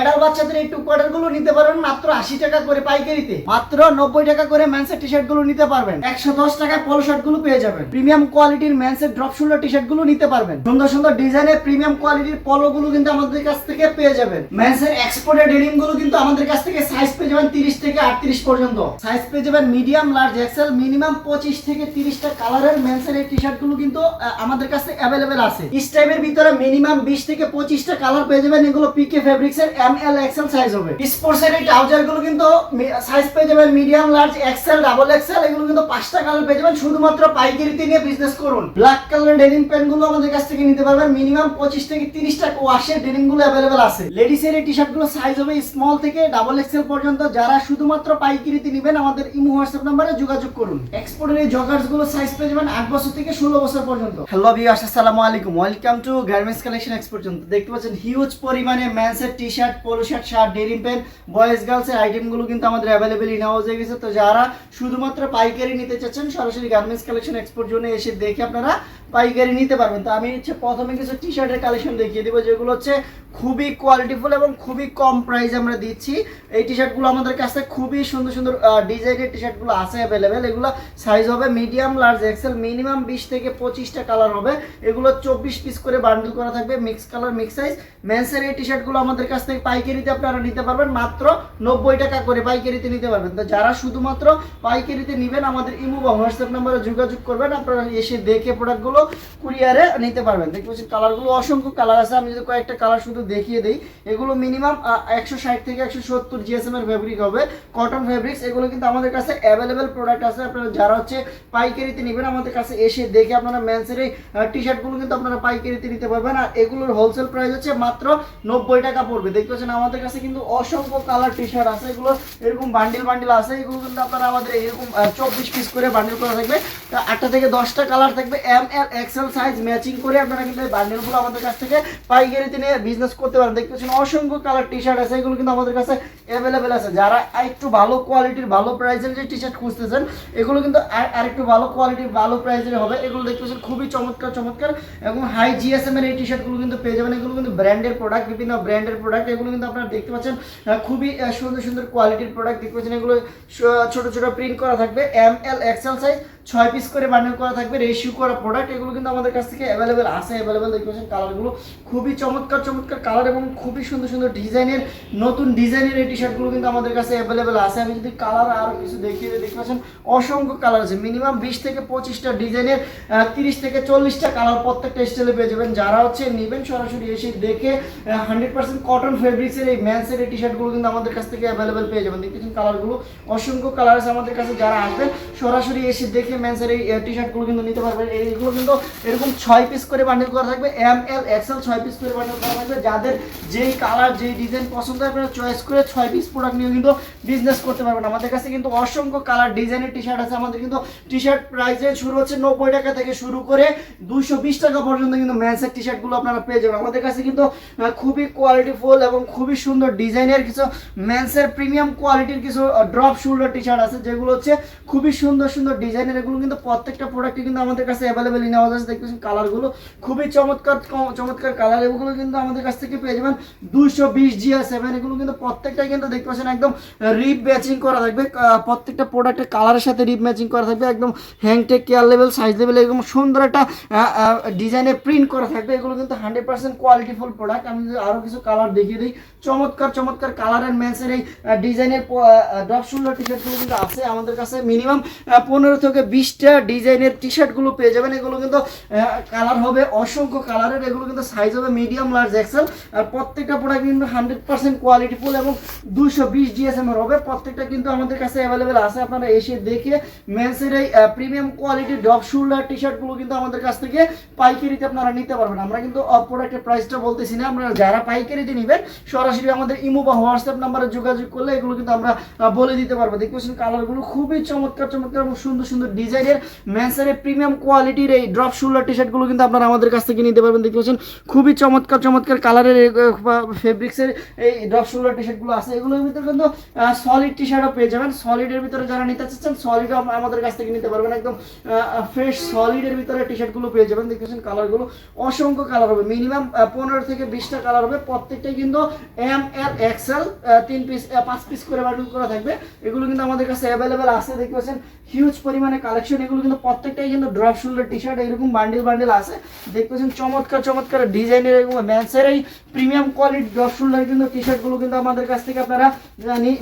এডাল বাচ্চাদের এই টু গুলো নিতে পারবেন মাত্র আশি টাকা করে পাইকারিতে। মাত্র নব্বই টাকা করে ম্যান্সের টি শার্টগুলো নিতে পারবেন। একশো দশ টাকায় পলো শার্টগুলো পেয়ে যাবেন। প্রিমিয়াম কোয়ালিটির ম্যান্সের ড্রপ শোল্ডার টি শার্টগুলো নিতে পারবেন। সুন্দর সুন্দর ডিজাইনের প্রিমিয়াম কোয়ালিটির পলো গুলো কিন্তু আমাদের কাছ থেকে পেয়ে যাবেন। ম্যান্সের এক্সপোর্টেড ডেনিমগুলো কিন্তু আমাদের কাছ থেকে সাইজ পেয়ে যাবেন তিরিশ থেকে আটত্রিশ পর্যন্ত। সাইজ পেয়ে যাবেন মিডিয়াম লার্জ এক্সেল মিনিমাম পঁচিশ থেকে তিরিশটা কালারের ম্যান্সের এই টি শার্টগুলো কিন্তু আমাদের কাছে অ্যাভেলেবেল আছে। ইস টাইমের ভিতরে মিনিমাম বিশ থেকে পঁচিশটা কালার পেয়ে যাবেন। এগুলো পিকে ফেব্রিক্স এর এম এল সাইজ হবে। স্পোর্টস এর এই ট্রাউজারগুলো কিন্তু সাইজ পেয়ে যাবেন medium large XL double XL এগুলো কিন্তু পাঁচটা কালার পেয়ে যাবেন। শুধুমাত্র পাইকারিতে নিয়ে বিজনেস করুন। ব্ল্যাক কালার ডেনিম প্যান্টগুলো আমাদের কাছ থেকে নিতে পারবেন। মিনিমাম পঁচিশ থেকে তিরিশটা ওয়াশের ডেনিমগুলো অ্যাভেলেবেল আছে। লেডিস এর এই টি শার্টগুলো সাইজ হবে স্মল থেকে ডাবল এক্সেল পর্যন্ত। যারা শুধুমাত্র পাইকারিতে নেবেন, আমাদের ইমো হোয়াটসঅ্যাপ নাম্বারে যোগাযোগ করুন। এক্সপোর্টের এই জগার্সগুলো সাইজ পেয়ে যাবেন আট বছর থেকে ষোলো বছর পর্যন্ত। হ্যালো ভিউয়ার্স আসসালামু আলাইকুম। Welcome to garments collection export পর্যন্ত দেখতে পাচ্ছেন হিউজ পরিমাণে ম্যান্সের T shirt polo shirt shirt denim pant boys girls এর আইটেমগুলো কিন্তু আমাদের অ্যাভেলেবেল ইন হাউস হয়ে গেছে। তো যারা শুধুমাত্র পাইকারি নিতে চাচ্ছেন, সরাসরি গার্মেন্টস কালেকশন এক্সপোর্ট জন্য এসে দেখে আপনারা পাইকারি নিতে পারবেন। তো আমি হচ্ছে প্রথমে কিছু টি শার্টের কালেকশন দেখিয়ে দিব, যেগুলো হচ্ছে খুবই কোয়ালিটিফুল এবং খুবই কম প্রাইসে আমরা দিচ্ছি। এই টি শার্টগুলো আমাদের কাছে খুবই সুন্দর সুন্দর ডিজাইনের টি শার্টগুলো আছে অ্যাভেলেবেল এগুলো সাইজ হবে মিডিয়াম লার্জ এক্সেল মিনিমাম বিশ থেকে পঁচিশটা কালার হবে। এগুলো চব্বিশ পিস করে বান্ডেল করা থাকবে মিক্স কালার মিক্স সাইজ মেন্সের এই টি শার্টগুলো আমাদের কাছ থেকে পাইকারিতে আপনারা নিতে পারবেন মাত্র নব্বই টাকা করে পাইকারিতে নিতে পারবেন। তো যারা শুধুমাত্র পাইকারিতে নেবেন, আমাদের ইমো বা হোয়াটসঅ্যাপ নাম্বারে যোগাযোগ করবেন, আপনারা এসে দেখে প্রোডাক্টগুলো কুরিয়ারে নিতে পারবেন। দেখতে পাচ্ছেন কালারগুলো অসংখ্য কালার আছে। আমি যদি কয়েকটা কালার শুধু দেখিয়ে দিই, এগুলো মিনিমাম একশো ষাট থেকে একশো সত্তর জিএসএম এর ফেব্রিক হবে। কটন ফেব্রিক্স এগুলো কিন্তু আমাদের কাছে অ্যাভেলেবেল প্রোডাক্ট আছে। আপনারা যারা হচ্ছে পাইকারিতে নেবেন, আমাদের কাছে এসে দেখে আপনারা ম্যান্সের এই টি শার্টগুলো কিন্তু আপনারা পাইকারিতে নিতে পারবেন। আর এগুলোর হোলসেল প্রাইস হচ্ছে মাত্র নব্বই টাকা পড়বে। দেখতে পাচ্ছেন, আমাদের কাছে কিন্তু অসংখ্য কালার টি শার্ট আছে, এগুলো এরকম বান্ডিল বান্ডিল আছে, এগুলো কিন্তু আপনারা আমাদের এরকম চব্বিশ পিস করে বান্ডিল করা থাকবে। আটটা থেকে দশটা কালার থাকবে M L XL size matching করে আপনারা কিন্তু বান্ডিলগুলো আমাদের কাছ থেকে পাইকারিতে নিয়ে বিজনেস করতে পারেন। দেখতে পাচ্ছেন, অসংখ্য কালার টি শার্ট আছে, এগুলো কিন্তু আমাদের কাছে অ্যাভেলেবেল আছে। যারা একটু ভালো কোয়ালিটির ভালো প্রাইসের যে টি শার্ট খুঁজতেছেন, এগুলো কিন্তু আর, আরেকটু ভালো কোয়ালিটির ভালো প্রাইসের হবে। এগুলো দেখতে পাচ্ছেন, খুবই চমৎকার চমৎকার এবং হাই জিএসএম এর এই টি শার্টগুলো কিন্তু পেয়ে যাবেন। এগুলো কিন্তু ব্র্যান্ডের প্রোডাক্ট বিভিন্ন ব্র্যান্ডের প্রোডাক্ট এগুলো কিন্তু আপনারা দেখতে পাচ্ছেন। খুবই সুন্দর সুন্দর কোয়ালিটির প্রোডাক্ট দেখতে পাচ্ছেন। এগুলো ছোটো, ছোট প্রিন্ট করা থাকবে। এম এল এক্সেল সাইজ ছয় পিস করে বান্ডেল করা থাকবে রেশিও করা প্রোডাক্ট এগুলো কিন্তু আমাদের কাছ থেকে অ্যাভেলেবেল আছে অ্যাভেলেবেল দেখতে পাচ্ছেন কালারগুলো খুবই চমৎকার চমৎকার কালার এবং খুবই সুন্দর সুন্দর ডিজাইনের, নতুন ডিজাইনের এই টি শার্টগুলো কিন্তু আমাদের কাছে অ্যাভেলেবেল আছে। আমি যদি কালার আরও কিছু দেখিয়ে দেখতে পাচ্ছেন অসংখ্য কালার আছে। মিনিমাম বিশ থেকে পঁচিশটা ডিজাইনের তিরিশ থেকে চল্লিশটা কালার প্রত্যেকটা স্টাইলে পেয়ে যাবেন। যারা হচ্ছে নেবেন সরাসরি এসে দেখে হান্ড্রেড পার্সেন্ট কটন ফেব্রিক্সের এই ম্যান্সের এই টি শার্টগুলো কিন্তু আমাদের কাছ থেকে অ্যাভেলেবেল পেয়ে যাবেন। দেখতেছেন কালারগুলো অসংখ্য কালার আছে আমাদের কাছে। যারা আসবেন, সরাসরি এসে দেখে ম্যান্সের এই টি শার্টগুলো কিন্তু নিতে পারবেন। এইগুলো কিন্তু এরকম ছয় পিস করে বান্ডেল করা থাকবে। এম এল এক্সেল ছয় পিস করে বান্ডেল করা থাকবে। যাদের যেই কালার যেই ডিজাইন পছন্দ হয়, আপনারা চয়েস করে ছয় পিস প্রোডাক্ট নিয়ে কিন্তু বিজনেস করতে পারবেন। আমাদের কাছে কিন্তু অসংখ্য কালার ডিজাইনের টি শার্ট আছে। আমাদের কিন্তু টি শার্ট প্রাইসে শুরু হচ্ছে নব্বই টাকা থেকে শুরু করে দুশো বিশ টাকা পর্যন্ত কিন্তু ম্যান্সের টি শার্টগুলো আপনারা পেয়ে যাবেন। আমাদের কাছে কিন্তু খুবই কোয়ালিটিফুল এবং খুবই সুন্দর ডিজাইনের কিছু ম্যান্সের প্রিমিয়াম কোয়ালিটির কিছু ড্রপ শোল্ডার টি শার্ট আছে, যেগুলো হচ্ছে খুবই সুন্দর সুন্দর ডিজাইনের এগুলো কিন্তু প্রত্যেকটা প্রোডাক্টই কিন্তু আমাদের কাছে অ্যাভেলেবেল ইন হাউস আছে। দেখতেছেন কালারগুলো খুবই চমৎকার চমৎকার কালার এগুলো কিন্তু আমাদের কাছ থেকে পেয়ে যাবেন দুইশো বিশ জিয়া সেভেন এগুলো কিন্তু প্রত্যেকটাই কিন্তু দেখতে পাচ্ছেন একদম রিপ ম্যাচিং করা থাকবে। প্রত্যেকটা প্রোডাক্টের কালারের সাথে রিপ ম্যাচিং করা থাকবে। একদম হ্যাংটেক কেয়ার লেভেল সাইজ লেভেল একদম সুন্দর একটা ডিজাইনে প্রিন্ট করা থাকবে। এগুলো কিন্তু হান্ড্রেড পার্সেন্ট কোয়ালিটিফুল প্রোডাক্ট আমি আরও কিছু কালার দেখিয়ে দিই চমৎকার চমৎকার কালারের ম্যাচের এই ডিজাইনের ড্রপ সুন্দর টি শার্টগুলো কিন্তু আছে আমাদের কাছে। মিনিমাম পনেরো থেকে বিশটা ডিজাইনের টি শার্টগুলো পেয়ে যাবেন। এগুলো কিন্তু কালার হবে অসংখ্য কালারের এগুলো কিন্তু সাইজ হবে মিডিয়াম লার্জ এক্সেল আর প্রত্যেকটা প্রোডাক্ট কিন্তু হান্ড্রেড পার্সেন্ট কোয়ালিটিফুল এবং দুশো বিশ জিএসএম এর হবে। প্রত্যেকটা কিন্তু আমাদের কাছে অ্যাভেলেবেল আছে। আপনারা এসে দেখে মেন্সের এই প্রিমিয়াম কোয়ালিটির ডগ শোল্ডার টি শার্টগুলো কিন্তু আমাদের কাছ থেকে পাইকারিতে আপনারা নিতে পারবেন। আমরা কিন্তু প্রোডাক্টের প্রাইসটা বলতেছি না। আপনারা যারা পাইকারিতে নেবেন, সরাসরি আমাদের ইমো বা হোয়াটসঅ্যাপ নাম্বারে যোগাযোগ করলে এগুলো কিন্তু আমরা বলে দিতে পারব। দেখতে পাচ্ছেন কালারগুলো খুবই চমৎকার চমৎকার এবং সুন্দর সুন্দর ডিজাইনের ম্যান্সারের প্রিমিয়াম কোয়ালিটির এই ড্রপ শোল্ডার টি শার্টগুলো কিন্তু আপনারা আমাদের কাছ থেকে নিতে পারবেন। দেখতে পাচ্ছেন খুবই চমৎকার চমৎকার কালারের ফেব্রিক্সের এই ড্রপ শোল্ডার টি শার্টগুলো আছে। এগুলোর ভিতরে কিন্তু সলিড টি শার্টও পেয়ে যাবেন। সলিডের ভিতরে যারা নিতে চাচ্ছেন সলিডও আমাদের কাছ থেকে নিতে পারবেন। একদম ফ্রেশ সলিডের ভিতরে টি শার্টগুলো পেয়ে যাবেন। দেখতে পাচ্ছেন কালারগুলো অসংখ্য কালার হবে। মিনিমাম পনেরো থেকে বিশটা কালার হবে। প্রত্যেকটাই কিন্তু এম এল এক্সেল তিন পিস পাঁচ পিস করে বান্ডেল করা থাকবে। এগুলো কিন্তু আমাদের কাছে অ্যাভেলেবেল আছে, দেখতে পাচ্ছেন হিউজ পরিমাণে কালেকশন এগুলো কিন্তু প্রত্যেকটাই কিন্তু ড্রপ শোল্ডার টি শার্ট এরকম বান্ডিল বান্ডেল আছে। দেখতে পাচ্ছেন, চমৎকার চমৎকার ডিজাইনের এরকম ম্যান্সের এই প্রিমিয়াম কোয়ালিটি ড্রপ শোল্ডার কিন্তু টি শার্টগুলো কিন্তু আমাদের কাছ থেকে আপনারা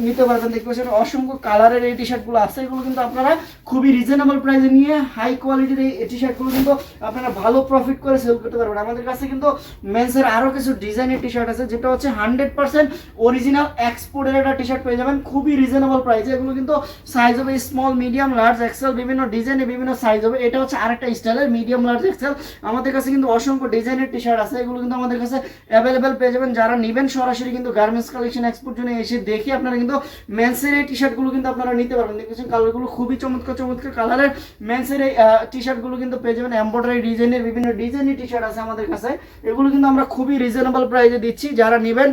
নিতে পারবেন। দেখতে পাচ্ছেন, অসংখ্য কালারের এই টি শার্টগুলো আছে। এগুলো কিন্তু আপনারা খুবই রিজনেবল প্রাইসে নিয়ে হাই কোয়ালিটির এই টি শার্টগুলো কিন্তু আপনারা ভালো প্রফিট করে সেল করতে পারবেন। আমাদের কাছে কিন্তু মেন্সের আরও কিছু ডিজাইনের টি শার্ট আছে, যেটা হচ্ছে হান্ড্রেড পার্সেন্ট অরিজিনাল এক্সপোর্টের একটা টি শার্ট পেয়ে যাবেন। খুবই রিজনেবল প্রাইসে এগুলো কিন্তু সাইজ হবে স্মল মিডিয়াম লার্জ এক্সেল বিভিন্ন ডিজাইনে বিভিন্ন সাইজ হবে। এটা হচ্ছে আরেকটা স্টাইলের মিডিয়াম লার্জ এক্সেল আমাদের কাছে কিন্তু অসংখ্য ডিজাইনের টি শার্ট আছে। এগুলো কিন্তু আমাদের কাছে অ্যাভেলেবেল পেয়ে যাবেন। যারা নেবেন সরাসরি কিন্তু গার্মেন্টস কালেকশন এক্সপোর্ট জন্য এসে দেখে আপনারা কিন্তু মেন্সের এই টি শার্টগুলো কিন্তু আপনারা নিতে পারবেন। দেখতেছেন কালারগুলো খুবই চমৎকার চমৎকার কালারের মেন্সের এই টি শার্টগুলো কিন্তু পেয়ে যাবেন। এম্ব্রয়ডারি ডিজাইনের বিভিন্ন ডিজাইনের টি শার্ট আছে আমাদের কাছে। এগুলো কিন্তু আমরা খুবই রিজনেবল প্রাইসে দিচ্ছি। যারা নেবেন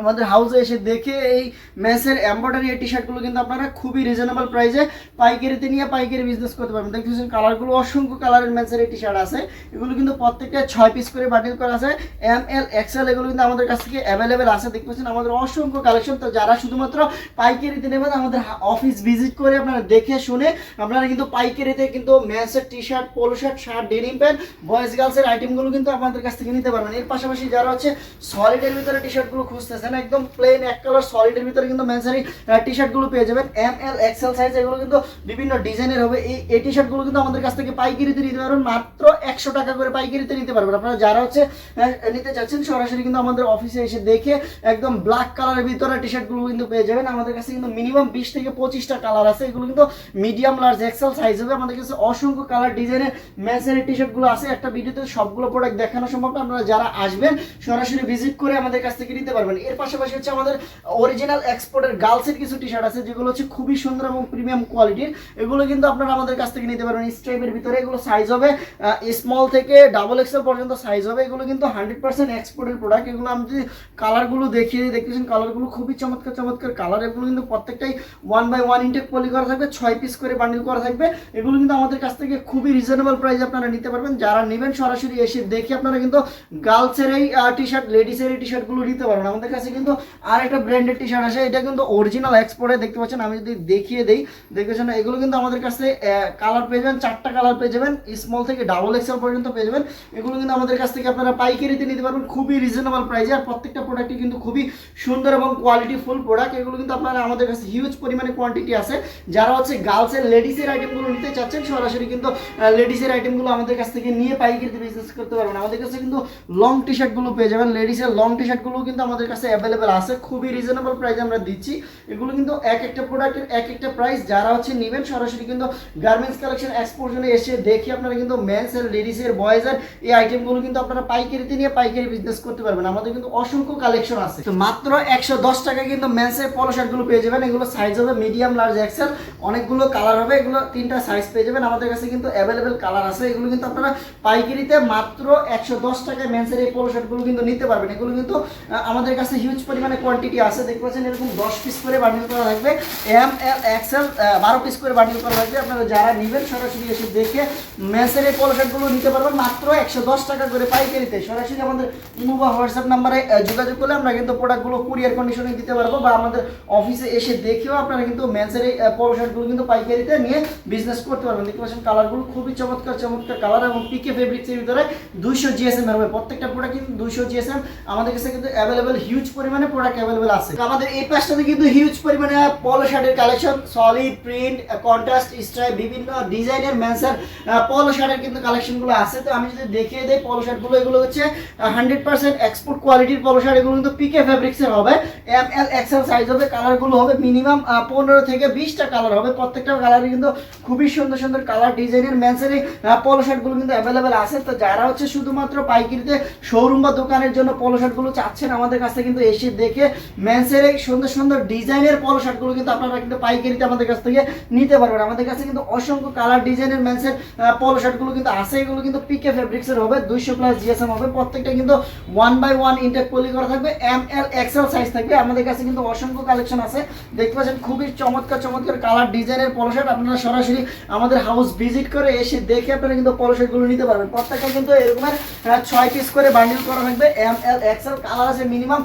আমাদের হাউসে এসে দেখে এই ম্যাসের এম্ব্রয়ডারি টি শার্টগুলো কিন্তু আপনারা খুবই রিজনেবল প্রাইসে পাইকারিতে নিয়ে পাইকারি বিজনেস করতে পারবেন। দেখতেছেন কালারগুলো অসংখ্য কালারের ম্যাসের টি শার্ট আছে। এগুলো কিন্তু প্রত্যেকটা ছয় পিস করে বাটিল করা আছে। এম এল এক্সেল এগুলো কিন্তু আমাদের কাছ থেকে অ্যাভেলেবেল আছে। দেখতে পাচ্ছেন আমাদের অসংখ্য কালেকশন তো যারা শুধুমাত্র পাইকারিতে নেবেন, আমাদের অফিস ভিজিট করে আপনারা দেখে শুনে আপনারা কিন্তু পাইকারিতে কিন্তু ম্যাসের T shirt polo shirt shirt denim pant boys গার্লসের আইটেমগুলো কিন্তু আপনাদের কাছ থেকে নিতে পারবেন। এর পাশাপাশি যারা হচ্ছে সলিডের ভিতরে টি শার্টগুলো খুঁজতেছেন একদম প্লেন এক কালার সলিডের ভিতরে কিন্তু ম্যানসারি টি শার্টগুলো পেয়ে যাবেন। এম এল এক্সেল সাইজ এগুলো কিন্তু বিভিন্ন ডিজাইনের হবে। এই এই টি শার্টগুলো কিন্তু আমাদের কাছ থেকে পাইকারিতে নিতে পারবেন। মাত্র একশো টাকা করে পাইকারিতে নিতে পারবেন। আপনারা যারা হচ্ছে নিতে চাচ্ছেন, সরাসরি কিন্তু আমাদের অফিসে এসে দেখে একদম ব্ল্যাক কালারের ভিতরে টি শার্টগুলো কিন্তু পেয়ে যাবেন। আমাদের কাছে কিন্তু মিনিমাম বিশ থেকে পঁচিশটা কালার আছে। এগুলো কিন্তু মিডিয়াম লার্জ এক্সেল সাইজ হবে। আমাদের কাছে অসংখ্য কালার ডিজাইনের ম্যানসারি টি শার্টগুলো আছে। একটা ভিডিওতে সবগুলো প্রোডাক্ট দেখানো সম্ভব আপনারা যারা আসবেন, সরাসরি ভিজিট করে আমাদের কাছ থেকে নিতে পারবেন। এর পাশাপাশি হচ্ছে আমাদের অরিজিনাল এক্সপোর্টের গার্লসের কিছু টি শার্ট আছে, যেগুলো হচ্ছে খুবই সুন্দর এবং প্রিমিয়াম কোয়ালিটির এগুলো কিন্তু আপনারা আমাদের কাছ থেকে নিতে পারবেন স্ট্রাইপের ভিতরে। এগুলো সাইজ হবে স্মল থেকে ডাবল এক্সেল পর্যন্ত সাইজ হবে। এগুলো কিন্তু হান্ড্রেড পার্সেন্ট এক্সপোর্টের প্রোডাক্ট এগুলো আমি যদি কালারগুলো দেখিয়ে দেখতেছেন কালারগুলো খুবই চমৎকার চমৎকার কালার এগুলো কিন্তু প্রত্যেকটাই one by one intact poly করা থাকবে, ছয় পিস করে বান্ডিল করা থাকবে। এগুলো কিন্তু আমাদের কাছ থেকে খুবই রিজনেবল প্রাইসে আপনারা নিতে পারবেন। যারা নেবেন সরাসরি এসে দেখে আপনারা কিন্তু গার্লসের এই টি শার্ট লেডিসের এই টি শার্টগুলো নিতে পারবেন। আমাদের কাছে কিন্তু আর একটা ব্র্যান্ডের টি শার্ট আছে এটা কিন্তু অরিজিনাল এক্সপোর্টে দেখতে পাচ্ছেন, আমি যদি দেখিয়ে দিই দেখতেছেন এগুলো কিন্তু আমাদের কাছে কালার পেয়ে যাবেন, চারটা কালার পেয়ে যাবেন স্মল থেকে ডাবল এক্সেল পর্যন্ত পেয়ে যাবেন, এগুলো কিন্তু আমাদের কাছ থেকে আপনারা পাইকারিতে নিতে পারবেন, খুবই রিজনেবল প্রাইসে আর প্রত্যেকটা প্রোডাক্টই কিন্তু খুবই সুন্দর এবং কোয়ালিটি ফুল প্রোডাক্ট এগুলো কিন্তু আপনারা আমাদের কাছে হিউজ পরিমাণে কোয়ান্টিটি আছে, যারা হচ্ছে গার্লসের লেডিসের আইটেমগুলো নিতে চাচ্ছেন, সরাসরি কিন্তু লেডিসের আইটেমগুলো আমাদের কাছ থেকে নিয়ে পাইকারিতে বিজনেস করতে পারবেন। আমাদের কাছে কিন্তু লং টি শার্টগুলো পেয়ে যাবেন লেডিসের লং টি শার্টগুলো কিন্তু আমাদের কাছে অ্যাভেলেবেল আছে, খুবই রিজনেবল প্রাইসে আমরা দিচ্ছি। এগুলো কিন্তু এক একটা প্রোডাক্টের এক একটা প্রাইস যারা হচ্ছে নেবেন সরাসরি কিন্তু গার্মেন্টস কালেকশন এক্সপোর্শনে এসে দেখে আপনারা কিন্তু মেন্সের লেডিসের বয়েজের এই আইটেমগুলো কিন্তু আপনারা পাইকারিতে নিয়ে পাইকারি বিজনেস করতে পারবেন। আমাদের কিন্তু অসংখ্য কালেকশন আছে। তো মাত্র একশো দশ টাকা কিন্তু মেন্সের পলো শার্টগুলো পেয়ে যাবেন। এগুলো সাইজ হবে মিডিয়াম লার্জ এক্সেল অনেকগুলো কালার হবে, এগুলো তিনটা সাইজ পেয়ে যাবেন। আমাদের কাছে কিন্তু অ্যাভেলেবেল কালার আছে। এগুলো কিন্তু আপনারা পাইকারিতে মাত্র একশো দশ টাকায় মেন্সের এই পলো শার্টগুলো কিন্তু নিতে পারবেন। এগুলো কিন্তু আমাদের কাছে হিউজ পরিমাণে কোয়ান্টিটি আছে, দেখতে পাচ্ছেন, এরকম দশ পিস করে বান্ডিল করা থাকবে। এম এল এক্সেল বারো পিস করে বান্ডিল করা থাকবে। আপনারা যারা নেবেন, সরাসরি এসে দেখে মেসের এই পলো শার্টগুলো নিতে পারবেন। মাত্র একশো দশ টাকা করে পাইকারিতে। সরাসরি আমাদের ইমো বা হোয়াটসঅ্যাপ নাম্বারে যোগাযোগ করলে আমরা কিন্তু প্রোডাক্টগুলো কুরিয়ার কন্ডিশনে দিতে পারব বা আমাদের অফিসে এসে দেখেও আপনারা কিন্তু মেন্সের এই পলো শার্টগুলো কিন্তু পাইকারিতে নিয়ে বিজনেস করতে পারবেন। দেখতে পাচ্ছেন কালারগুলো খুবই চমৎকার চমৎকার কালার এবং পিকে ফেব্রিক্সের ভিতরে দুইশো জিএসএম হবে। প্রত্যেকটা প্রোডাক্ট কিন্তু দুইশো জিএসএম আমাদের কাছে কিন্তু অ্যাভেলেবেল হিউজ পরিমাণে প্রোডাক্ট অ্যাভেলেবেল আছে। আমাদের এই পাশটাতে কিন্তু হিউজ পরিমাণে পলো শার্টের collection solid print contrast stripe বিভিন্ন ডিজাইনের ম্যান্সার পলো শার্টের কিন্তু কালেকশনগুলো আছে। তো আমি যদি দেখিয়ে দিই পলো শার্টগুলো এগুলো হচ্ছে হান্ড্রেড পার্সেন্ট এক্সপোর্ট কোয়ালিটির পলো শার্ট এগুলো কিন্তু পিকে ফেব্রিক্সের হবে। এম এল সাইজ হবে কালারগুলো হবে মিনিমাম পনেরো থেকে বিশটা কালার হবে। প্রত্যেকটা কালারই কিন্তু খুবই সুন্দর সুন্দর কালার ডিজাইনের ম্যান্সের পলো শার্টগুলো কিন্তু অ্যাভেলেবেল আছে। তো যারা হচ্ছে শুধুমাত্র পাইকারিতে শোরুম বা দোকানের জন্য পলো শার্টগুলো চাচ্ছেন, আমাদের কাছে কিন্তু কিন্তু এসে দেখে মেন্সের এই সুন্দর সুন্দর ডিজাইনের পলো শার্টগুলো কিন্তু আপনারা কিন্তু পাইকারিতে আমাদের কাছ থেকে নিতে পারবেন। আমাদের কাছে কিন্তু অসংখ্য কালার ডিজাইনের মেন্সের পলো শার্টগুলো কিন্তু আছে। এগুলো কিন্তু পিকে ফেব্রিক্সের হবে, দুইশো প্লাস জিএসএম হবে। প্রত্যেকটা কিন্তু one by one intact poly করা থাকবে। এম এল এক্সেল সাইজ থাকবে। আমাদের কাছে কিন্তু অসংখ্য কালেকশন আছে। দেখতে পাচ্ছেন, খুবই চমৎকার চমৎকার কালার ডিজাইনের পলো শার্ট আপনারা সরাসরি আমাদের হাউস ভিজিট করে এসে দেখে আপনারা কিন্তু পলো শার্টগুলো নিতে পারবেন। প্রত্যেকটা কিন্তু এরকমের ছয় পিস করে বান্ডিল করা থাকবে। এম এল এক্সেল কালার আছে মিনিমাম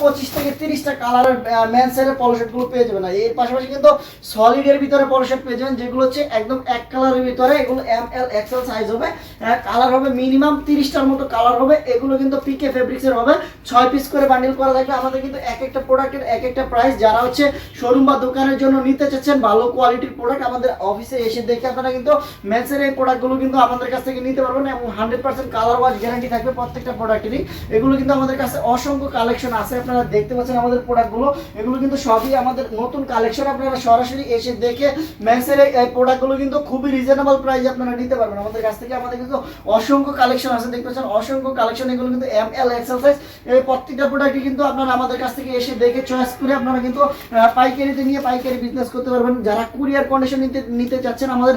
পঁচিশ থেকে তিরিশটা কালারের ম্যান সাইডের পলো পেয়ে যাবেন। এর পাশাপাশি কিন্তু সলিডের ভিতরে পলো পেয়ে যাবেন, যেগুলো হচ্ছে একদম এক কালারের ভিতরে, এগুলো এম এল এক্সেল সাইজ হবে। কালার হবে মিনিমাম তিরিশটার মতো কালার হবে। এগুলো কিন্তু পিকে ফেব্রিক্সের হবে। ছয় পিস করে বান্ডিল করা থাকবে আমাদের কিন্তু এক একটা প্রোডাক্টের এক একটা প্রাইস যারা হচ্ছে শোরুম বা দোকানের জন্য নিতে চাচ্ছেন, ভালো কোয়ালিটির প্রোডাক্ট আমাদের অফিসে এসে দেখে আপনারা কিন্তু মেন্সের এই প্রোডাক্টগুলো কিন্তু আমাদের কাছ থেকে নিতে পারবেন এবং hundred percent colour wash guarantee থাকবে প্রত্যেকটা প্রোডাক্টেরই এগুলো কিন্তু আমাদের কাছে অসংখ্য কালেকশন আছে। আপনারা দেখতে পাচ্ছেন আমাদের প্রোডাক্টগুলো এগুলো কিন্তু সবই আমাদের নতুন কালেকশন আপনারা সরাসরি এসে দেখে মেন্সের এই প্রোডাক্টগুলো কিন্তু খুবই রিজনেবল প্রাইসে আপনারা নিতে পারবেন। আমাদের কাছ থেকে আমাদের কিন্তু অসংখ্য কালেকশন আছে, দেখতে পাচ্ছেন অসংখ্য কালেকশন এগুলো কিন্তু এম এল এক্সেল সাইজ এই প্রত্যেকটা প্রোডাক্টই কিন্তু আপনারা আমাদের কাছ থেকে এসে দেখে চয়েস করে আপনারা কিন্তু পাইকারিতে নিয়ে পাইকারি বিজনেস করতে পারবেন। যারা কুরিয়ার কন্ডিশন নিতে নিতে চাচ্ছেন আমাদের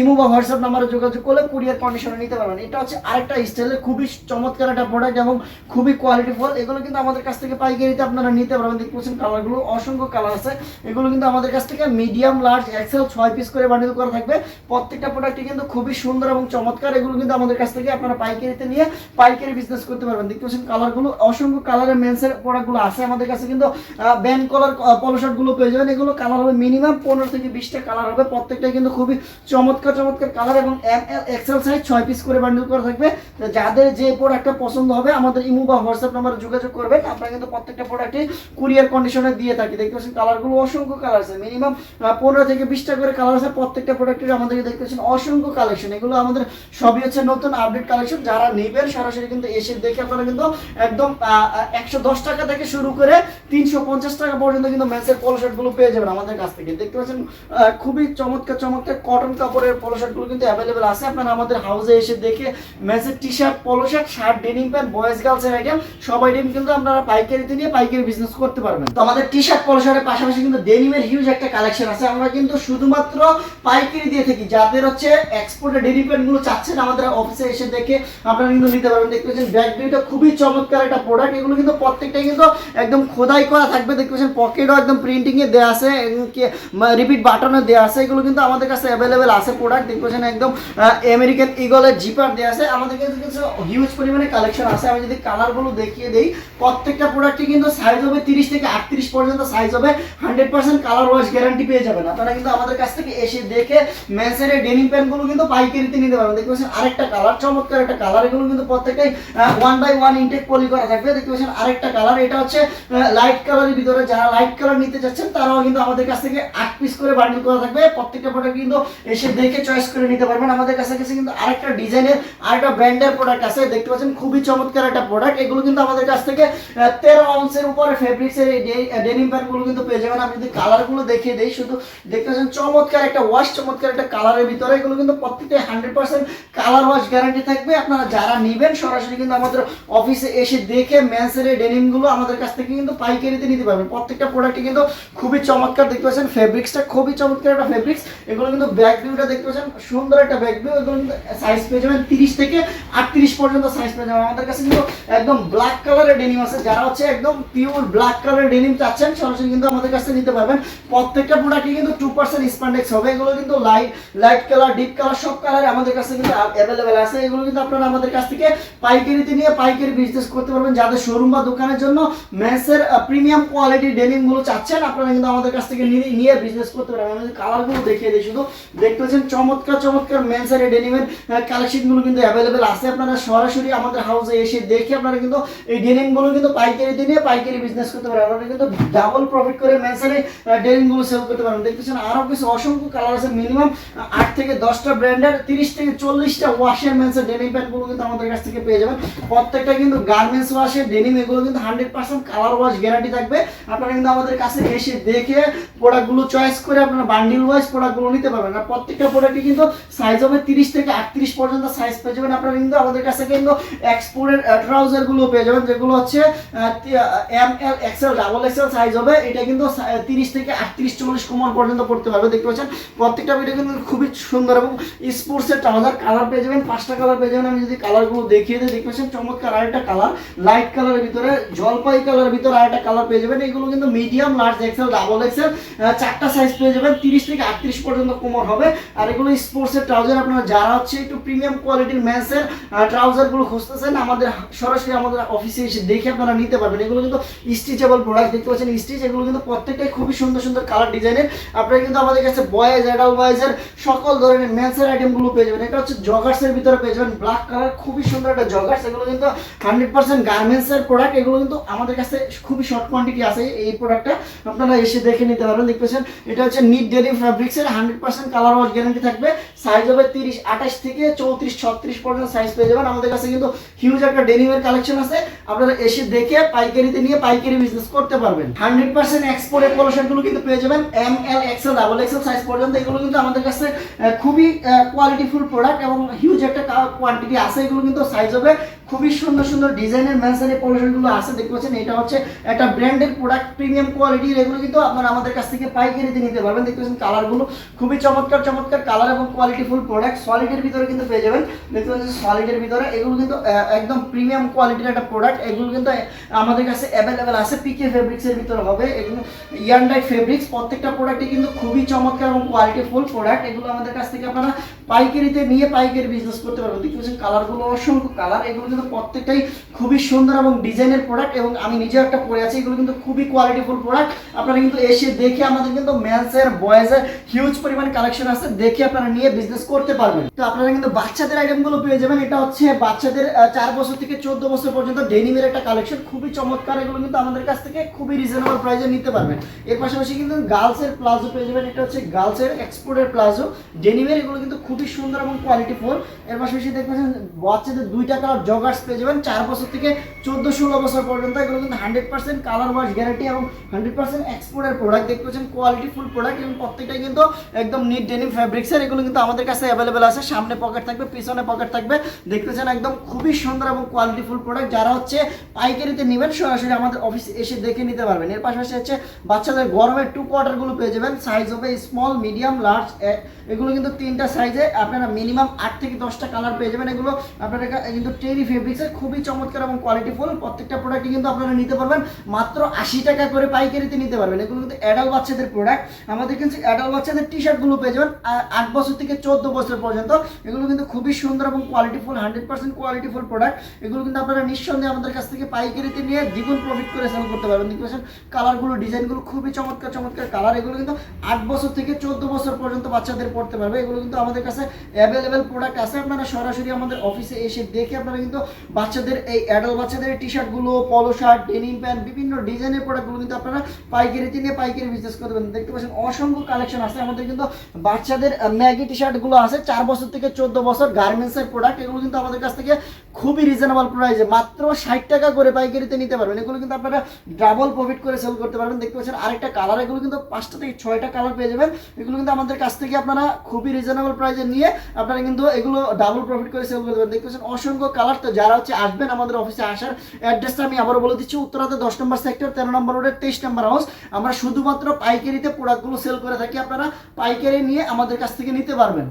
ইমো বা হোয়াটসঅ্যাপ নাম্বারে যোগাযোগ করলে কুরিয়ার কন্ডিশনে নিতে পারবেন। এটা হচ্ছে আরেকটা স্টাইলের খুবই চমৎকার একটা প্রোডাক্ট এবং খুবই কোয়ালিটিফুল এগুলো কিন্তু আমাদের কাছ পাইকারিতে আপনারা নিতে পারবেন। দেখতে পাচ্ছেন কালারগুলো অসংখ্য কালার আছে। এগুলো কিন্তু আমাদের কাছ থেকে মিডিয়াম লার্জ এক্সেল ছয় পিস করে বান্ডিল করা থাকবে। প্রত্যেকটা প্রোডাক্টই কিন্তু খুবই সুন্দর এবং চমৎকার। এগুলো কিন্তু আমাদের কাছ থেকে আপনারা পাইকারিতে নিয়ে পাইকারি বিজনেস করতে পারবেন। দেখতে পাচ্ছেন কালারগুলো অসংখ্য কালারের মেন্সের প্রোডাক্টগুলো আছে। আমাদের কাছে কিন্তু ব্যান কলার পলো শার্টগুলো পেয়ে যাবেন। এগুলো কালার হবে মিনিমাম পনেরো থেকে বিশটা কালার হবে। প্রত্যেকটা কিন্তু খুবই চমৎকার চমৎকার কালার এবং এম এল এক্সেল সাইজ ছয় পিস করে বান্ডিল করা থাকবে। যাদের যে প্রোডাক্টটা পছন্দ হবে, আমাদের ইমো বা হোয়াটসঅ্যাপ নাম্বারে যোগাযোগ করবেন। আপনারা কিন্তু প্রত্যেকটা প্রোডাক্টে কুরিয়ার কন্ডিশনে দিয়ে থাকি। দেখতে পাচ্ছেন কালারগুলো অসংখ্য কালার আছে। মিনিমাম পনেরো থেকে বিশটা করে কালার আছে প্রত্যেকটা প্রোডাক্টের আমাদেরকে দেখতে পাচ্ছেন অসংখ্য কালেকশন এগুলো আমাদের সবই হচ্ছে নতুন আপডেট কালেকশন যারা নেবেন সরাসরি কিন্তু এসে দেখে আপনারা কিন্তু একদম একশো দশ টাকা থেকে শুরু করে তিনশো পঞ্চাশ টাকা পর্যন্ত কিন্তু ম্যাচের পলো শার্টগুলো পেয়ে যাবেন আমাদের কাছ থেকে। দেখতে পাচ্ছেন খুবই চমৎকার চমৎকার কটন কাপড়ের পলো শার্টগুলো কিন্তু অ্যাভেলেবেল আছে। আপনারা আমাদের হাউসে এসে দেখে ম্যাচের T shirt polo shirt shirt denim pant boys গার্লসের item সব আইটেম কিন্তু আপনারা পাইকারিতে নিয়ে পাইকারি বিজনেস করতে পারবেন। তো আমাদের টি শার্ট পলো শার্টের পাশাপাশি কিন্তু ডেনিমের হিউজ একটা কালেকশন আছে। আমরা কিন্তু শুধুমাত্র পাইকারি দিয়ে থাকি। যাদের হচ্ছে এক্সপোর্টের প্যান্ট চাচ্ছেন, আমাদের অফিসে এসে দেখে আপনারা কিন্তু নিতে পারবেন। দেখতে পাচ্ছেন ব্যাগ দুইটা খুবই চমৎকার একটা প্রোডাক্ট এগুলো কিন্তু প্রত্যেকটাই কিন্তু একদম খোদাই করা থাকবে। দেখতে পাচ্ছেন পকেটও একদম প্রিন্টিং এ দেওয়া আছে রিপিট বাটনে দেওয়া আছে। এগুলো কিন্তু আমাদের কাছে অ্যাভেলেবেল আছে প্রোডাক্ট দেখতে পাচ্ছেন একদম আমেরিকান ইগলের জিপার দেওয়া আছে। আমাদের কাছে কিছু হিউজ পরিমাণে কালেকশন আছে। আমি যদি কালারগুলো দেখিয়ে দিই, প্রত্যেকটা প্রোডাক্টই কিন্তু সাইজ হবে তিরিশ থেকে আটত্রিশ পর্যন্ত সাইজ হবে hundred percent colour wash guarantee পেয়ে যাবেন আপনারা কিন্তু আমাদের কাছ থেকে এসে দেখে ম্যাচের ডেনিম প্যান্টগুলো কিন্তু পাইকারিতে নিতে পারবেন দেখতে পাচ্ছেন আরেকটা কালার চমৎকার একটা কালার এগুলো কিন্তু প্রত্যেকটাই one by one intact poly করা থাকবে। দেখতে পাচ্ছেন আরেকটা কালার এটা হচ্ছে লাইট কালারের ভিতরে যারা লাইট কালার নিতে চাচ্ছেন তারাও কিন্তু আমাদের কাছ থেকে আট পিস করে বান্ডিল করা থাকবে। প্রত্যেকটা প্রোডাক্ট কিন্তু এসে দেখে চয়েস করে নিতে পারবেন। আমাদের কাছে কাছে কিন্তু আরেকটা ডিজাইনের আরেকটা ব্র্যান্ডের প্রোডাক্ট আছে। দেখতে পাচ্ছেন খুবই চমৎকার একটা প্রোডাক্ট এগুলো কিন্তু আমাদের কাছ থেকে তেরো আউন্সের উপরে ফেব্রিক্সের ডেনিম প্যান্টগুলো কিন্তু পেয়ে যাবেন। আমি যদি কালারগুলো দেখিয়ে দিই, শুধু দেখতে পাচ্ছেন চমৎকার একটা ওয়াশ চমৎকার একটা কালারের ভিতরে এগুলো কিন্তু প্রত্যেকটা hundred percent colour wash guarantee থাকবে। আপনারা যারা নেবেন, সরাসরি কিন্তু আমাদের অফিসে এসে দেখে ম্যান্সের এই ডেনিমগুলো আমাদের কাছ থেকে কিন্তু পাইকারিতে নিতে পারবেন। প্রত্যেকটা প্রোডাক্টই কিন্তু খুবই চমৎকার দেখতে পাচ্ছেন। ফেব্রিক্সটা খুবই চমৎকার একটা ফেব্রিক্স এগুলো কিন্তু ব্যাক ভিউটা দেখতে পাচ্ছেন। সুন্দর একটা ব্যাক ভিউ এগুলো কিন্তু সাইজ পেয়ে যাবেন তিরিশ থেকে আটত্রিশ পর্যন্ত সাইজ পেয়ে যাবেন। আমাদের কাছে কিন্তু একদম ব্ল্যাক কালারের ডেনিম আছে। যারা হচ্ছে একদম পিওর ব্ল্যাক কালারের ডেনিম চাচ্ছেন, সরাসরি কিন্তু আমাদের কাছে নিতে পারবেন। প্রত্যেকটা প্রোডাক্টই কিন্তু টু পার্সেন্ট স্প্যান্ডেক্স হবে। এগুলো কিন্তু light light colour deep colour সব কালার আমাদের কাছে কিন্তু অ্যাভেলেবেল আছে। এগুলো কিন্তু আপনারা আমাদের কাছ থেকে পাইকারিতে নিয়ে পাইকারি বিজনেস করতে পারবেন। যাদের শোরুম বা দোকানের জন্য মেসের প্রিমিয়াম কোয়ালিটির ডেনিমগুলো চাচ্ছেন, আপনারা কিন্তু আমাদের কাছ থেকে নিয়ে নিয়ে বিজনেস করতে পারবেন। আমি কালারগুলো দেখিয়ে দিই শুধু। দেখতে পাচ্ছেন চমৎকার চমৎকার মেন্সের এই ডেনিমের কালেকশনগুলো কিন্তু অ্যাভেলেবেল আছে। আপনারা সরাসরি আমাদের হাউসে এসে দেখে আপনারা কিন্তু এই ডেনিমগুলো কিন্তু পাইকারিতে নিয়ে পাইকারি বিজনেস করতে পারবেন আপনারা কিন্তু ডাবল প্রফিট করে মেন্সের ডেনিমগুলো সেল করতে পারবেন দেখতেছেন আরও কিছু অসংখ্য কালার আছে। মিনিমাম আট থেকে দশটা ব্র্যান্ডের তিরিশ থেকে চল্লিশটা ওয়াশের মেন্সের ডেনিম প্যান্টগুলো কিন্তু আমাদের কাছ থেকে পেয়ে যাবেন। প্রত্যেকটা কিন্তু গার্মেন্টস ওয়াশের ডেনিম এগুলো কিন্তু hundred percent colour wash guarantee থাকবে। আপনারা কিন্তু আমাদের কাছে এসে দেখে প্রোডাক্টগুলো চয়েস করে আপনারা বান্ডিল ওয়াইজ প্রোডাক্টগুলো নিতে পারবেন। আর প্রত্যেকটা প্রোডাক্টই কিন্তু সাইজ হবে তিরিশ থেকে আটত্রিশ পর্যন্ত সাইজ পেয়ে যাবেন। আপনারা কিন্তু আমাদের কাছে কিন্তু এক্সপোর্টের ট্রাউজারগুলো পেয়ে যাবেন, যেগুলো হচ্ছে M L XL, double XL size হবে। এটা কিন্তু তিরিশ থেকে আটত্রিশ, চল্লিশ কোমর পর্যন্ত পড়তে পারবে দেখতে পাচ্ছেন? প্রত্যেকটা ভিডিও কিন্তু খুবই সুন্দর এবং স্পোর্টসের ট্রাউজার কালার পেয়ে যাবেন, পাঁচটা কালার পেয়ে যাবেন। আমি যদি কালারগুলো দেখিয়ে দিই, দেখতে পাচ্ছেন, চমৎকার আরেকটা কালার লাইট কালারের ভিতরে, জলপাই কালারের ভিতরে আরেকটা কালার পেয়ে যাবেন। এগুলো কিন্তু medium large XL double XL চারটা সাইজ পেয়ে যাবেন। তিরিশ থেকে আটত্রিশ পর্যন্ত কোমর হবে। আর এগুলো স্পোর্টসের ট্রাউজার, আপনারা যারা হচ্ছে একটু প্রিমিয়াম কোয়ালিটির ম্যান্সের ট্রাউজারগুলো খুঁজতেছেন, আমাদের সরাসরি আমাদের অফিসে এসে দেখে আপনারা নিতে পারবেন। এগুলো কিন্তু স্টিচেবল প্রোডাক্ট দেখতে পাচ্ছেন স্টিচ এগুলো কিন্তু প্রত্যেকটাই খুবই সুন্দর সুন্দর কালার ডিজাইনের আপনারা কিন্তু আমাদের কাছে বয়েজ অ্যাডাল বয়েজের সকল ধরনের ম্যান্সের আইটেমগুলো পেয়ে যাবেন। এটা হচ্ছে জগার্সের ভিতরে পেয়ে যাবেন। ব্ল্যাক কালার খুবই সুন্দর একটা জগার্স এগুলো কিন্তু হান্ড্রেড পার্সেন্ট গার্মেন্টসের প্রোডাক্ট এগুলো কিন্তু আমাদের কাছে খুবই শর্ট কোয়ান্টিটি আছে এই প্রোডাক্টটা আপনারা এসে দেখে নিতে পারবেন, দেখতে পাচ্ছেন? এটা হচ্ছে knit daily ফ্যাব্রিক্সের hundred percent colour wash guarantee থাকবে। সাইজ হবে তিরিশ, আঠাশ থেকে চৌত্রিশ, ছত্রিশ পর্যন্ত সাইজ পেয়ে যাবেন। আমাদের কাছে কিন্তু হিউজ একটা ডেনিমের কালেকশন আছে। আপনারা এসে দেখে পাইকারিতে নিয়ে পাইকারি বিজনেস করতে পারবেন। হান্ড্রেড পার্সেন্ট এক্সপোর্টের পলিশনগুলো কিন্তু পেয়ে যাবেন M L XL double XL size পর্যন্ত। এগুলো কিন্তু আমাদের কাছে খুবই কোয়ালিটিফুল প্রোডাক্ট এবং হিউজ একটা কোয়ান্টিটি আছে। এগুলো কিন্তু সাইজ হবে খুবই সুন্দর সুন্দর ডিজাইনের ম্যানসারি পলিশনগুলো আছে, দেখতে পাচ্ছেন? এটা হচ্ছে একটা ব্র্যান্ডের প্রোডাক্ট প্রিমিয়াম কোয়ালিটির এগুলো কিন্তু আপনারা আমাদের কাছ থেকে পাইকারিতে নিতে পারবেন। দেখতে পাচ্ছেন কালারগুলো খুবই চমৎকার চমৎকার কালার এবং কোয়ালিটিফুল প্রোডাক্ট সলিডের ভিতরে কিন্তু পেয়ে যাবেন। দেখতে পাচ্ছেন সলিডের ভিতরে এগুলো কিন্তু একদম প্রিমিয়াম কোয়ালিটির একটা প্রোডাক্ট এগুলো কিন্তু আমাদের কাছে অ্যাভেলেবেল আছে পিকে ফেব্রিক্সের ভিতরে হবে। এগুলো ইয়ানডাই ফেব্রিক্স প্রত্যেকটা প্রোডাক্টই কিন্তু খুবই চমৎকার এবং কোয়ালিটিফুল প্রোডাক্ট এগুলো আমাদের কাছ থেকে আপনারা পাইকারিতে নিয়ে পাইকারি বিজনেস করতে পারবেন। দেখতে পাচ্ছেন কালারগুলো অসংখ্য কালার এগুলো কিন্তু প্রত্যেকটাই খুবই সুন্দর এবং ডিজাইনের প্রোডাক্ট এবং আমি নিজে একটা পরে আছি, এগুলো কিন্তু খুবই কোয়ালিটিফুল প্রোডাক্ট আপনারা কিন্তু এসে দেখে আমাদের কিন্তু মেন্সের বয়েজের হিউজ পরিমাণ কালেকশন আছে, দেখে আপনারা নিয়ে বিজনেস করতে পারবেন। তো আপনারা কিন্তু বাচ্চাদের আইটেমগুলো পেয়ে যাবেন। এটা হচ্ছে বাচ্চাদের চার বছর থেকে চোদ্দ বছর পর্যন্ত ডেনিমের একটা কালেকশন খুবই চমৎকার। এগুলো কিন্তু আমাদের কাছ থেকে খুবই রিজনেবল প্রাইসে নিতে পারবেন। এর পাশাপাশি কিন্তু গার্লসের প্লাজো পেয়ে যাবেন। এটা হচ্ছে গার্লসের এক্সপোর্টের প্লাজো। ডেনিমের এগুলো কিন্তু খুবই সুন্দর এবং কোয়ালিটিফুল এর পাশাপাশি দেখবেন বাচ্চাদের দুইটা কালার জগার্স পেয়ে যাবেন। চার বছর থেকে চোদ্দ ষোলো বছর পর্যন্ত এগুলো কিন্তু hundred percent colour wash guarantee এবং হান্ড্রেড পার্সেন্ট এক্সপোর্টের প্রোডাক্ট দেখতে পাচ্ছেন কোয়ালিটিফুল প্রোডাক্ট এবং প্রত্যেকটাই কিন্তু একদম নিট ডেনিম ফ্যাব্রিক্সের এগুলো কিন্তু আমাদের কাছে অ্যাভেলেবেল আছে। সামনে পকেট থাকবে, পিছনে পকেট থাকবে। দেখতেছেন একদম খুবই সুন্দর এবং কোয়ালিটিফুল প্রোডাক্ট যারা হচ্ছে পাইকারিতে নেবেন, সরাসরি আমাদের অফিস এসে দেখে নিতে পারবেন। এর পাশাপাশি হচ্ছে বাচ্চাদের গরমের টু কোয়ার্টারগুলো পেয়ে যাবেন। সাইজ হবে স্মল মিডিয়াম লার্জ এগুলো কিন্তু তিনটা সাইজে আপনারা মিনিমাম আট থেকে দশটা কালার পেয়ে যাবেন। এগুলো আপনারা কিন্তু টেরি ফেব্রিক্সের খুবই চমৎকার এবং কোয়ালিটিফুল প্রত্যেকটা প্রোডাক্টই কিন্তু আপনারা নিতে পারবেন। মাত্র আশি টাকা করে পাইকারিতে নিতে পারবেন। এগুলো কিন্তু অ্যাডাল্ট বাচ্চাদের প্রোডাক্ট আমাদের কিন্তু অ্যাডাল বাচ্চাদের টি শার্টগুলো পেয়ে যাবেন আট বছর থেকে চোদ্দ বছর পর্যন্ত। এগুলো কিন্তু খুবই সুন্দর এবং qualityful hundred percent qualityful product এগুলো কিন্তু আপনারা নিঃসন্দেহে আমাদের কাছ থেকে পাইকারিতে নিয়ে দ্বিগুণ প্রফিট করে সেল করতে পারবেন। দেখতে পাচ্ছেন কালারগুলো ডিজাইনগুলো খুবই চমৎকার চমৎকার কালার এগুলো কিন্তু আট বছর থেকে চোদ্দ বছর পর্যন্ত বাচ্চাদের পড়তে পারবে। এগুলো কিন্তু আমাদের কাছে অ্যাভেলেবেল প্রোডাক্ট আছে। আপনারা সরাসরি আমাদের অফিসে এসে দেখে আপনারা কিন্তু বাচ্চাদের এই অ্যাডাল্ট বাচ্চাদের টি শার্টগুলো পলো শার্ট ডেনিম প্যান্ট বিভিন্ন ডিজাইনের প্রোডাক্টগুলো কিন্তু আপনারা পাইকারিতে নিয়ে পাইকারি বিজনেস করতে পারেন দেখতে পাচ্ছেন, অসংখ্য কালেকশন আছে। আমাদের কিন্তু বাচ্চাদের ম্যাগি টি শার্টগুলো আছে। চার বছর থেকে চোদ্দ বছর গার্মেন্টসের প্রোডাক্ট এগুলো কিন্তু আমাদের কাছ থেকে খুবই রিজনেবল প্রাইসে মাত্র ষাট টাকা করে পাইকারিতে নিতে পারবেন। এগুলো কিন্তু আপনারা ডাবল প্রফিট করে সেল করতে পারবেন। দেখতে পাচ্ছেন আরেকটা কালার এগুলো কিন্তু পাঁচটা থেকে ছয়টা কালার পেয়ে যাবেন। এগুলো কিন্তু আমাদের কাছ থেকে আপনারা খুবই রিজনেবল প্রাইসে নিয়ে আপনারা কিন্তু এগুলো ডাবল প্রফিট করে সেল করতে পারবেন। দেখতে পাচ্ছেন অসংখ্য কালার তো যারা হচ্ছে আসবেন আমাদের অফিসে আসার অ্যাড্রেসটা আমি আবারও বলে দিচ্ছি। উত্তরাতে দশ নম্বর সেক্টর তেরো নম্বর রোডের তেইশ নম্বর হাউস আমরা শুধুমাত্র পাইকারিতে প্রোডাক্টগুলো সেল করে থাকি। আপনারা পাইকারি নিয়ে আমাদের কাছ থেকে নিতে পারবেন।